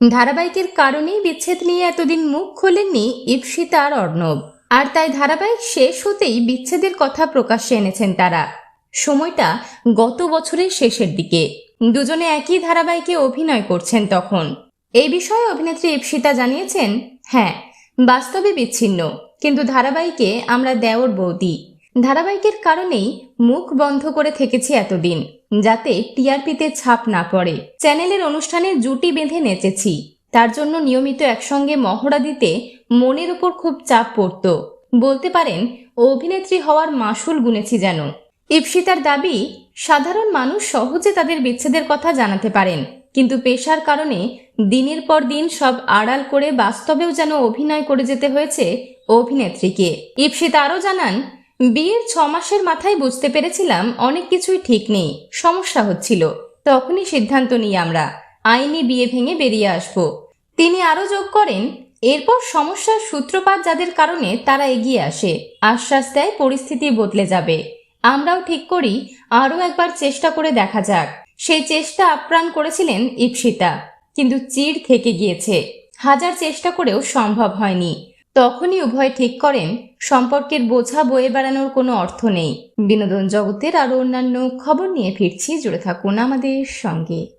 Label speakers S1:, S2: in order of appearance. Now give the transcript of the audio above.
S1: ধারাবাহিকের কারণেই বিচ্ছেদ নিয়ে এতদিন মুখ খোলেননি ইপসিতা আর অর্ণব। আর তাই ধারাবাহিক শেষ হতেই বিচ্ছেদের কথা প্রকাশ্যে এনেছেন তারা। সময়টা গত বছরের শেষের দিকে। দুজনে একই ধারাবাহিকে অভিনয় করছেন তখন। এই বিষয়ে অভিনেত্রী ইপসিতা জানিয়েছেন হ্যাঁ বাস্তবে বিচ্ছিন্ন, কিন্তু ধারাবাহিকে আমরা দেওর বৌদি। ধারাবাহিকের কারণেই মুখ বন্ধ করে থেকেছি এতদিন, যাতে টিআরপিতে ছাপ না পড়ে। চ্যানেলের অনুষ্ঠানে জুটি বেঁধে নেচেছি। তার জন্য নিয়মিত একসঙ্গে মহড়া দিতে মনের উপর খুব চাপ পড়ত। বলতে পারেন অভিনেত্রী হওয়ার মাসুল গুনেছি যেন। ইপসিতার দাবি, সাধারণ মানুষ সহজে তাদের বিচ্ছেদের কথা জানাতে পারেন, কিন্তু পেশার কারণে দিনের পর দিন সব আড়াল করে বাস্তবেও যেন অভিনয় করে যেতে হয়েছে অভিনেত্রীকে। ইপসিতা আরও জানান বিয়ের ছ মাসের মাথায় বুঝতে পেরেছিলাম অনেক কিছুই ঠিক নেই, সমস্যা হচ্ছিল। তখনই সিদ্ধান্ত নিই আমরা, আইনি বিয়ে ভেঙে বেরিয়ে আসব। তিনি আরও যোগ করেন, এরপর সমস্যার সূত্রপাত যাদের কারণে তারা এগিয়ে আসে, আশ্বাস দেয় পরিস্থিতি বদলে যাবে। আমরাও ঠিক করি, আরও একবার চেষ্টা করে দেখা যাক। সেই চেষ্টা আপ্রাণ করেছিলেন ইপসিতা, কিন্তু চিড় থেকে গিয়েছে। হাজার চেষ্টা করেও সম্ভব হয়নি। তখনই উভয় ঠিক করেন, সম্পর্কের বোঝা বয়ে বেড়ানোর কোনো অর্থ নেই। বিনোদন জগতের আরও অন্যান্য খবর নিয়ে ফিরছি, জুড়ে থাকুন আমাদের সঙ্গে।